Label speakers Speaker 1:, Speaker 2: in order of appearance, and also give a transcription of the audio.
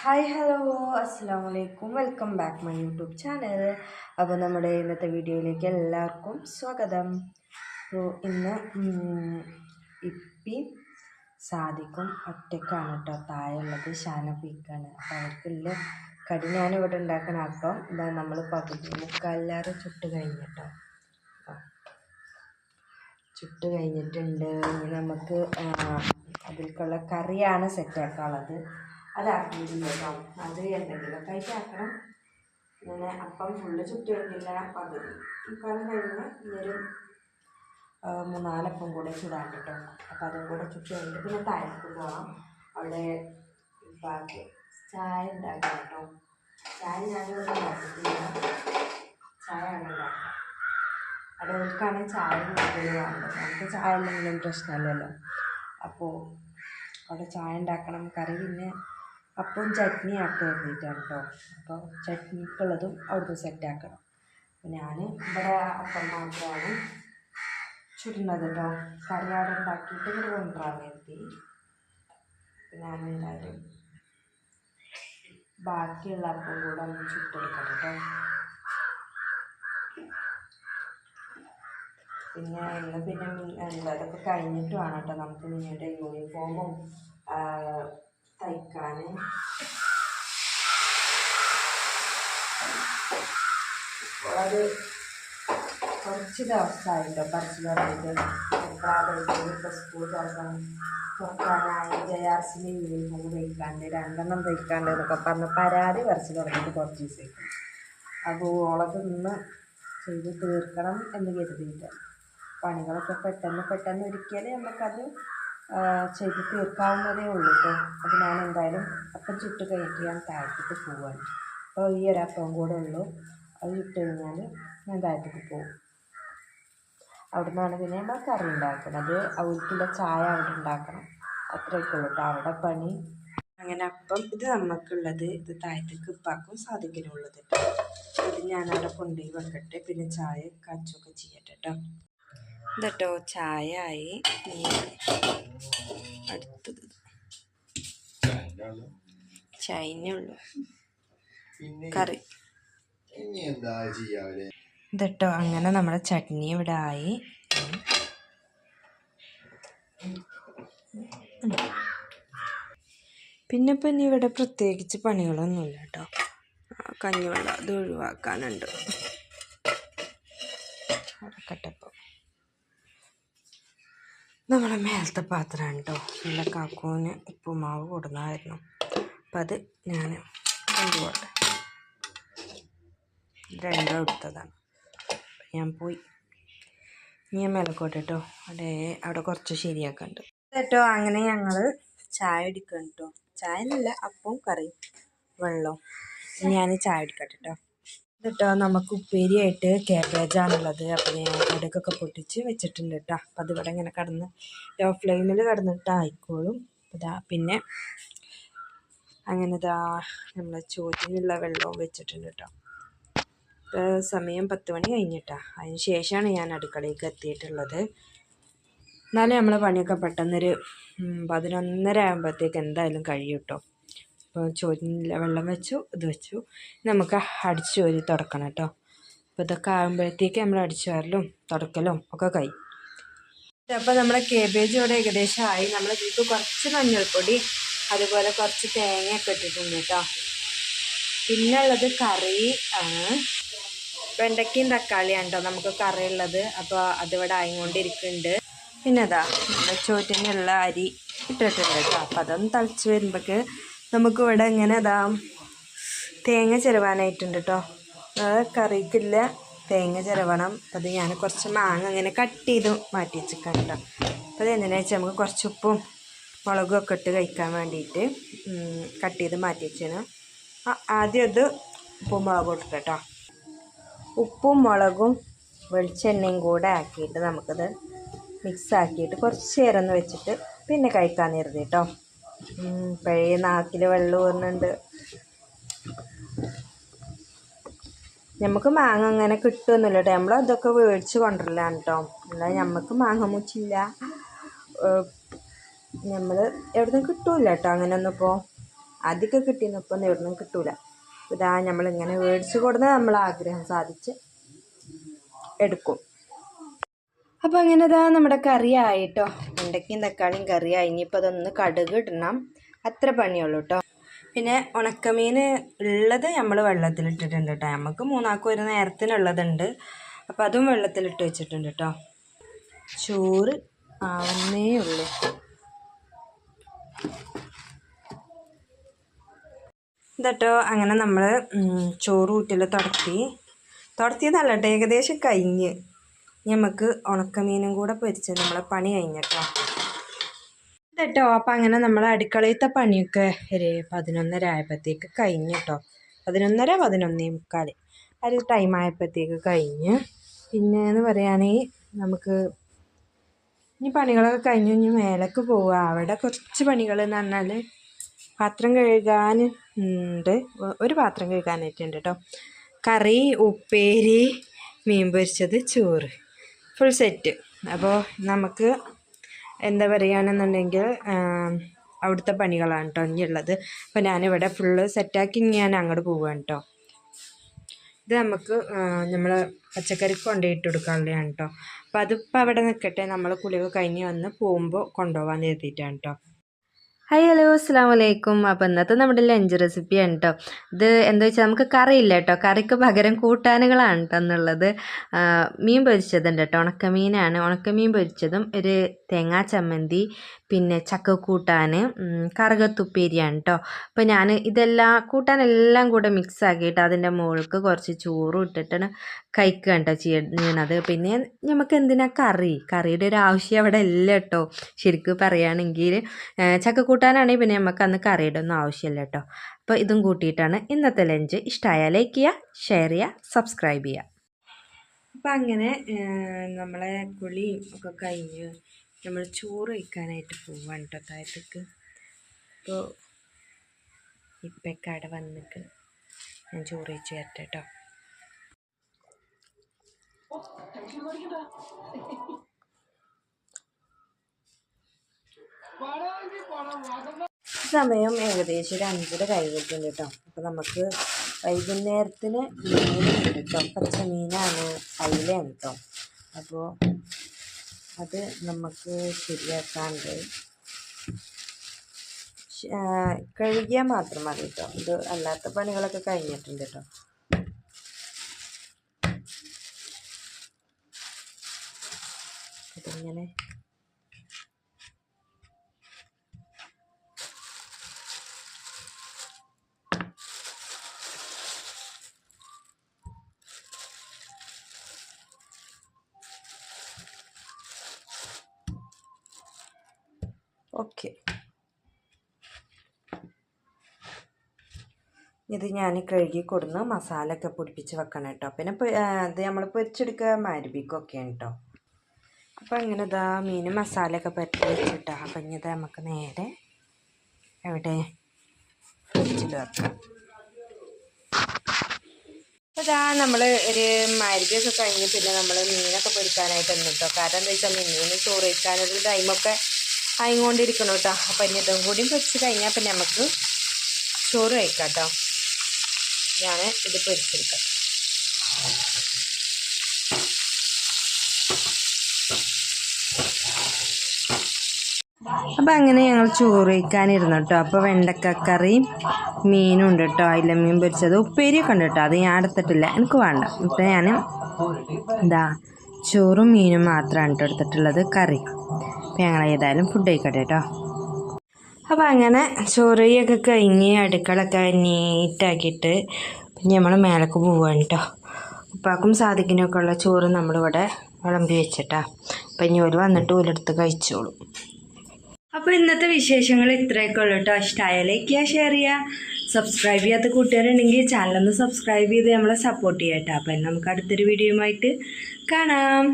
Speaker 1: Hi hello അസ്സാം വലൈക്കും welcome back my YouTube channel അപ്പോൾ നമ്മുടെ ഇന്നത്തെ വീഡിയോയിലേക്ക് എല്ലാവർക്കും സ്വാഗതം. അപ്പോൾ ഇന്ന് ഇപ്പി സാധിക്കും ഒറ്റക്കാണ് കേട്ടോ. താഴെയുള്ളത് ഷാനപ്പിക്കാണ് അപ്പോൾ അവർക്കുള്ള കടി ഇവിടെ ഉണ്ടാക്കണം അപ്പം ഇതാ നമ്മൾ പകുതി മുക്കാലിലാറ് ചുട്ട് കഴിഞ്ഞിട്ടോ ചുട്ട് കഴിഞ്ഞിട്ടുണ്ട്. ഇനി നമുക്ക് അതിൽക്കുള്ള കറിയാണ് സെറ്റാക്കാനുള്ളത് അതാക്കിയിട്ടില്ല കേട്ടോ അത് എന്തെങ്കിലുമൊക്കെ ആയിട്ട് ആക്കണം. ഇങ്ങനെ അപ്പം ഫുള്ള് ചുറ്റി വരുന്നില്ല പകുതി. ഇക്കാലം കഴിഞ്ഞ് ആ, മൂന്നാലപ്പം കൂടെ ചുടാൻ കേട്ടോ. അപ്പം അതും കൂടെ ചുറ്റി കഴിഞ്ഞിട്ട് പിന്നെ താഴേക്ക് പോകണം അവിടെ ബാക്കി ചായ ഉണ്ടാക്കാം കേട്ടോ. ചായ ഞാനിവിടെ ഉണ്ടാക്കിയിട്ടില്ല. ചായ ആണ് ഉണ്ടാക്കുക അടവർക്കാണ് ചായ കൂടുതൽ വേണ്ടത്. നമുക്ക് ചായ ഇല്ലെങ്കിലും പ്രശ്നമില്ലല്ലോ. അപ്പോൾ അവിടെ ചായ ഉണ്ടാക്കണം കറി പിന്നെ അപ്പം ചട്നി ആക്കാൻ വേണ്ടിയിട്ടാണ് കേട്ടോ അപ്പോൾ ചട്നിക്കുള്ളതും അവിടുന്ന് സെറ്റാക്കണം ഞാൻ ഇവിടെ അപ്പം മാത്രമാണ് ചുടുന്നത് കേട്ടോ കറി അവിടെ ഉണ്ടാക്കിയിട്ട് ഇവിടെ കൊണ്ടുവരാൻ വേണ്ടി. ഞാൻ എന്തായാലും ബാക്കിയുള്ള അപ്പം കൂടെ ഒന്ന് ചുട്ടെടുക്കണം കേട്ടോ പിന്നെ ഇന്ന് പിന്നെ എന്താ ഇതൊക്കെ കഴിഞ്ഞിട്ട് വേണം കേട്ടോ നമുക്ക് നിങ്ങളുടെ യൂണിഫോമും തയ്ക്കാൻ അത് കുറച്ച് ദിവസമായിട്ടോ പറിച്ചു പറഞ്ഞിട്ട് സ്കൂൾ തുറക്കാൻ തുറക്കാനായി ജെ ആർ സിന് യൂണിഫോം തയ്ക്കാണ്ട് രണ്ടെണ്ണം തയ്ക്കാണ്ട് എന്നൊക്കെ പറഞ്ഞ് പരാതി പറിച്ചു തുടങ്ങിയിട്ട് കുറച്ച് ദിവസമായി അപ്പോൾ ഓളത് ഇന്ന് ചെയ്ത് തീർക്കണം എന്ന് കരുതിയിട്ട് പണികളൊക്കെ പെട്ടെന്ന് പെട്ടെന്ന് ഒരിക്കലും നമുക്കത് ചെയ്ത് തീർക്കാവുന്നതേ ഉള്ളൂ കേട്ടോ അത് ഞാൻ എന്തായാലും അപ്പം ചുട്ട് കഴിഞ്ഞിട്ട് ഞാൻ താഴത്തേക്ക് പോവാണ്. അപ്പോൾ ഈ ഒരു അപ്പം കൂടെ ഉള്ളൂ. അത് ഇട്ട് കഴിഞ്ഞാൽ ഞാൻ താഴത്തേക്ക് പോകും അവിടെ നിന്നാണ് പിന്നെ നമ്മൾ കറി ഉണ്ടാക്കുന്നത്. അവർക്കുള്ള ചായ അവിടെ ഉണ്ടാക്കണം. അത്രയൊക്കെ ഉള്ളൂ അവിടെ പണി. അങ്ങനെ അപ്പം ഇത് നമുക്കുള്ളത് ഇത് താഴത്തേക്ക് ഉപ്പാക്കും സാധിക്കലുള്ളത് ഇത് ഞാനവിടെ കൊണ്ടുപോയി വെക്കട്ടെ. പിന്നെ ചായ കാച്ചൊക്കെ ചെയ്യട്ടെ കേട്ടോ ഇതട്ടോ? ചായ ആയി അടുത്തത്. കറി. ഇതട്ടോ? അങ്ങനെ നമ്മുടെ ചട്നി ഇവിടെ ആയി. പിന്നെ ഇപ്പം ഇനി ഇവിടെ പ്രത്യേകിച്ച് പണികളൊന്നുമില്ല കേട്ടോ. കഞ്ഞിവെള്ളം അത് ഒഴിവാക്കാനുണ്ട്. അടക്കട്ടപ്പം നമ്മളെ മേലത്തെ പാത്രം ഉണ്ടോ നല്ല കാക്കൂന് ഉപ്പുമാവ് കൊടുന്നായിരുന്നു. അപ്പം അത് ഞാൻ കൊണ്ടുപോട്ടെ രണ്ടോ എടുത്തതാണ്. ഞാൻ പോയി. ഞാൻ മേലക്കോട്ടെ കേട്ടോ. അവിടെ അവിടെ കുറച്ച് ശരിയാക്കണ്ട് കേട്ടോ അങ്ങനെ ഞങ്ങൾ ചായ എടുക്കണം കേട്ടോ. ചായ എന്നല്ല അപ്പവും കറിയും വെള്ളവും. ഞാൻ ചായ എടുക്കട്ടെ കേട്ടോ. കേട്ടോ നമുക്ക് ഉപ്പേരിയായിട്ട് കാബേജാണുള്ളത് അപ്പോൾ ഞാൻ പൊട്ടിച്ച് വെച്ചിട്ടുണ്ട് കേട്ടോ അപ്പോൾ അതിവിടെ ഇങ്ങനെ കടന്ന് ലോ ഫ്ലെയിമിൽ കടന്നിട്ട് ആയിക്കോളും. ഇതാ പിന്നെ അങ്ങനെ ഇതാ നമ്മൾ ചോറ്റിനുള്ള വെള്ളവും വെച്ചിട്ടുണ്ട് കേട്ടോ സമയം പത്ത് മണി കഴിഞ്ഞിട്ടാ അതിന് ശേഷമാണ് ഞാൻ അടുക്കളയിലേക്ക് എത്തിയിട്ടുള്ളത്. എന്നാലും നമ്മളെ പണിയൊക്കെ പെട്ടെന്നൊരു പതിനൊന്നര ആകുമ്പോഴത്തേക്ക് എന്തായാലും കഴിയും കേട്ടോ ചോറ്റിനുള്ള വെള്ളം വെച്ചു ഇത് വെച്ചു. നമുക്ക് അടിച്ചു ചോരി തുടക്കണം കേട്ടോ. അപ്പോൾ ഇതൊക്കെ ആകുമ്പോഴത്തേക്ക് നമ്മൾ അടിച്ചു വരലും തുടക്കലും ഒക്കെ കഴിയും. അപ്പോൾ നമ്മുടെ കേബേജ് ഇവിടെ ഏകദേശം ആയി. നമ്മൾ ഇതിലേക്ക് കുറച്ച് മഞ്ഞൾപ്പൊടി അതുപോലെ കുറച്ച് തേങ്ങയൊക്കെ ഇട്ടിട്ടുണ്ട് കേട്ടോ. പിന്നെ ഉള്ളത് കറി ആണ്. വെണ്ടയ്ക്കയും തക്കാളിയാണ് കേട്ടോ നമുക്ക് കറി ഉള്ളത്. അപ്പോൾ അതിവിടെ ആയിക്കൊണ്ടിരിക്കുന്നുണ്ട്. പിന്നെ അതാ ചോറ്റിനുള്ള അരി ഇട്ടിട്ടുണ്ട് കേട്ടോ. അപ്പോൾ അതൊന്ന് തളിച്ച് വരുമ്പോഴേക്ക് നമുക്ക് ഇവിടെ ഇങ്ങനെ അതാ തേങ്ങ ചിരവാനായിട്ടുണ്ട് കേട്ടോ അത് കറിക്കില്ല. തേങ്ങ ചിരവണം. അത് ഞാൻ കുറച്ച് മാങ്ങ അങ്ങനെ കട്ട് ചെയ്ത് മാറ്റി വെച്ചിരിക്കാം കേട്ടോ അപ്പോൾ അത് എന്തിനാ വെച്ചാൽ നമുക്ക് കുറച്ച് ഉപ്പും മുളകും ഒക്കെ ഇട്ട് കഴിക്കാൻ വേണ്ടിയിട്ട് കട്ട് ചെയ്ത് മാറ്റി വെച്ചാണ്. ആദ്യം അത് ഉപ്പും മുളകും ഇട്ടിട്ട് കേട്ടോ ഉപ്പും മുളകും വെളിച്ചെണ്ണയും കൂടെ ആക്കിയിട്ട് നമുക്കത് മിക്സ് ആക്കിയിട്ട് കുറച്ച് നേരം ഒന്ന് വെച്ചിട്ട് പിന്നെ കഴിക്കാൻ നിർത്തി കേട്ടോ പഴയ നാക്കിൽ വെള്ളം വരുന്നുണ്ട് നമുക്ക് മാങ്ങ അങ്ങനെ കിട്ടുമൊന്നുമില്ല കേട്ടോ നമ്മൾ അതൊക്കെ മേടിച്ച് കൊണ്ടുവരലാണ് കേട്ടോ അല്ലാതെ നമുക്ക് മാങ്ങ മുച്ചില്ല. നമ്മൾ എവിടുന്നും കിട്ടൂല കേട്ടോ അങ്ങനെയൊന്നും ഇപ്പോൾ ആദ്യമൊക്കെ കിട്ടിയിരുന്നു ഇപ്പം എവിടുന്നും കിട്ടൂല. ഇതാ നമ്മളിങ്ങനെ മേടിച്ച് കൊടുന്ന് നമ്മൾ ആഗ്രഹം സാധിച്ച് എടുക്കും. അപ്പോൾ അങ്ങനെ ഇതാ നമ്മുടെ കറി ആയിട്ടോ വെണ്ടയ്ക്കയും തക്കാളിയും കറിയായി. ഇനിയിപ്പോൾ അതൊന്ന് കടുക് ഇടണം. അത്ര പണിയുള്ളൂ കേട്ടോ പിന്നെ ഉണക്കമീൻ ഉള്ളത് നമ്മൾ വെള്ളത്തിലിട്ടിട്ടുണ്ട് കേട്ടോ നമുക്ക് മൂന്നാൾക്ക് ഒരു നേരത്തിനുള്ളതുണ്ട്. അപ്പോൾ അതും വെള്ളത്തിലിട്ട് വെച്ചിട്ടുണ്ട് കേട്ടോ ചോറ് ആവുന്നേ ഉള്ളൂ. ഇതട്ടോ അങ്ങനെ നമ്മൾ ചോറ് ഊറ്റൽ തുടത്തി. തുടത്തിയതല്ല കേട്ടോ ഏകദേശം കഴിഞ്ഞ്. നമുക്ക് ഉണക്കമീനും കൂടെ പൊരിച്ച് നമ്മളെ പണി കഴിഞ്ഞിട്ടോ. കേട്ടോ അപ്പം അങ്ങനെ നമ്മൾ അടുക്കളയിലത്തെ പണിയൊക്കെ ഒരു പതിനൊന്നര ആയപ്പോഴത്തേക്ക് കഴിഞ്ഞു കേട്ടോ പതിനൊന്നര പതിനൊന്നേ മുക്കാൽ ആ ഒരു ടൈം ആയപ്പോഴത്തേക്ക് കഴിഞ്ഞ്. പിന്നെ എന്ന് പറയുകയാണെങ്കിൽ നമുക്ക് ഇനി പണികളൊക്കെ കഴിഞ്ഞു ഇനി മേലേക്ക് പോവുക. അവിടെ കുറച്ച് പണികൾ എന്ന് പറഞ്ഞാൽ പാത്രം കഴുകാൻ ഉണ്ട്. ഒരു പാത്രം കഴുകാനായിട്ടുണ്ട് കേട്ടോ കറി ഉപ്പേരി മീൻ പൊരിച്ചത് ചോറ്. ഫുൾ സെറ്റ് അപ്പോൾ നമുക്ക് എന്താ പറയുകയാണെന്നുണ്ടെങ്കിൽ അവിടുത്തെ പണികളാണ് കേട്ടോ ഇനിയുള്ളത്. അപ്പോൾ ഞാനിവിടെ ഫുള്ള് സെറ്റാക്കി ഞാൻ അങ്ങോട്ട് പോവുകയാണ് കേട്ടോ ഇത് നമുക്ക് നമ്മൾ പച്ചക്കറിക്ക് കൊണ്ടുപോയിട്ട് കൊടുക്കാനുള്ളതാണ് കേട്ടോ അപ്പോൾ അതിപ്പോൾ അവിടെ നിൽക്കട്ടെ നമ്മൾ കുളിവ് കഴിഞ്ഞ് വന്ന് പോകുമ്പോൾ കൊണ്ടുപോകാൻ എഴുതിയിട്ടാണ് കേട്ടോ ഹായ് ഹലോ അസ്സാം വലൈക്കും അപ്പോൾ ഇന്നത്തെ നമ്മുടെ ലഞ്ച് റെസിപ്പിയാണ് കേട്ടോ ഇത് എന്താ വെച്ചാൽ നമുക്ക് കറിയില്ല കേട്ടോ കറിക്ക് പകരം കൂട്ടാനുകളാണ് കേട്ടോ എന്നുള്ളത് മീൻ പൊരിച്ചതുണ്ട് കേട്ടോ ഉണക്കമീനാണ്. ഉണക്കമീൻ പൊരിച്ചതും ഒരു തേങ്ങാ ചമ്മന്തി പിന്നെ ചക്ക കൂട്ടാൻ കറുകത്തുപ്പേരിയാണ് കേട്ടോ അപ്പോൾ ഞാൻ ഇതെല്ലാം കൂട്ടാനെല്ലാം കൂടെ മിക്സ് ആക്കിയിട്ട് അതിന്റെ മുകൾക്ക് കുറച്ച് ചോറും ഇട്ടിട്ടാണ് കഴിക്കുക കേട്ടോ ചെയ്യണത്. പിന്നെ നമുക്ക് എന്തിനാ കറി? കറിയുടെ ഒരു ആവശ്യം അവിടെ ഇല്ല കേട്ടോ ശരിക്കും പറയുകയാണെങ്കിൽ ചക്കക്കൂട്ടാനാണെങ്കിൽ പിന്നെ നമുക്ക് അന്ന് കറിയുടെ ഒന്നും ആവശ്യമില്ല കേട്ടോ അപ്പോൾ ഇതും കൂട്ടിയിട്ടാണ് ഇന്നത്തെ ലഞ്ച്. ഇഷ്ടമായാൽ ലൈക്ക് ചെയ്യുക ഷെയർ ചെയ്യുക സബ്സ്ക്രൈബ് ചെയ്യുക അപ്പം അങ്ങനെ നമ്മളെ കുളിയും ഒക്കെ കഴിഞ്ഞ് നമ്മൾ ചോറ് വയ്ക്കാനായിട്ട് പോവാണ് കേട്ടോ താഴത്തേക്ക്. അപ്പോൾ ഇപ്പൊക്കെ വന്നിട്ട് ഞാൻ ചോറ് വെച്ച് തരട്ടെ കേട്ടോ സമയം ഏകദേശം ഒരു അഞ്ചര കഴിഞ്ഞിട്ടുണ്ട് കേട്ടോ. അപ്പോൾ നമുക്ക് വൈകുന്നേരത്തിന് മീനുണ്ട് കേട്ടോ. പച്ചമീനാണ് അയിലയാണ് കേട്ടോ. അപ്പോൾ അത് നമുക്ക് ശരിയാക്കാണ്ട് കഴുകിയാൽ മാത്രം മതി കേട്ടോ. ഇത് അല്ലാത്ത പണികളൊക്കെ കഴിഞ്ഞിട്ടുണ്ട് കേട്ടോ. അതിങ്ങനെ ഓക്കെ. ഇത് ഞാൻ കഴുകി കൊടുന്ന് മസാല ഒക്കെ പൊടിപ്പിച്ച് വെക്കണം കേട്ടോ. പിന്നെ ഇത് നമ്മൾ പൊരിച്ചെടുക്കുക മരുവിക്കൊക്കെയാണ് കേട്ടോ. അപ്പോൾ അങ്ങനെ ഇതാ മീൻ മസാലയൊക്കെ പറ്റി വെച്ചിട്ടാ. അപ്പം ഇനി നമുക്ക് നേരെ എവിടെ? ഫ്രിഡ്ജിൽ വെക്കാം. അപ്പോൾ ഇതാ നമ്മൾ ഒരു മരുവിയൊക്കെ കഴിഞ്ഞ് പിന്നെ നമ്മൾ മീനൊക്കെ പൊരിക്കാനായിട്ട് നിന്നിട്ടോ കാരണം എന്താ വെച്ചാൽ മീനിന് ചോറ് വയ്ക്കാനൊരു ടൈമൊക്കെ ആയിക്കൊണ്ടിരിക്കണം കേട്ടോ. അപ്പം ഇനി ഇതും കൂടിയും പൊരിച്ച് കഴിഞ്ഞാൽ പിന്നെ നമുക്ക് ചോറ് കഴിക്കാം കേട്ടോ. ഞാൻ ഇത് പൊരിച്ചെടുക്കാം. അപ്പം അങ്ങനെ ഞങ്ങൾ ചോറ് കഴിക്കാനിരുന്നു കേട്ടോ. അപ്പോൾ വെണ്ടക്കക്കറിയും മീനും ഉണ്ട് കേട്ടോ. അതിലെ മീൻ പൊരിച്ചത് ഉപ്പേരിയൊക്കെ ഉണ്ട് കേട്ടോ. അത് ഞാൻ എടുത്തിട്ടില്ല. എനിക്ക് വേണ്ട. ഇപ്പം ഞാൻ എന്താ ചോറും മീനും മാത്രമാണ് കേട്ടോ എടുത്തിട്ടുള്ളത്. കറി. അപ്പം ഞങ്ങൾ ഏതായാലും ഫുഡ് കഴിക്കട്ടെ കേട്ടോ അപ്പം അങ്ങനെ ചോറിയൊക്കെ കഴിഞ്ഞ് അടുക്കളൊക്കെ നീറ്റാക്കിയിട്ട് പിന്നെ നമ്മൾ മേലക്ക് പോവുകയാണ് കേട്ടോ ഉപ്പാക്കും സാധിക്കിനൊക്കെ ഉള്ള ചോറ് നമ്മളിവിടെ വിളമ്പി വെച്ചിട്ടാ. അപ്പം ഇനി ഒരു വന്നിട്ട് ഓലെടുത്ത് കഴിച്ചോളും. അപ്പോൾ ഇന്നത്തെ വിശേഷങ്ങൾ ഇത്രയൊക്കെ ഉള്ളൂ കേട്ടോ ഇഷ്ടമായ ലൈക്ക് ചെയ്യുക ഷെയർ ചെയ്യുക സബ്സ്ക്രൈബ് ചെയ്യാത്ത കൂട്ടുകാരുണ്ടെങ്കിൽ ചാനലൊന്ന് സബ്സ്ക്രൈബ് ചെയ്ത് നമ്മളെ സപ്പോർട്ട് ചെയ്യാം കേട്ടോ അപ്പം നമുക്ക് അടുത്തൊരു വീഡിയോയുമായിട്ട് കാണാം.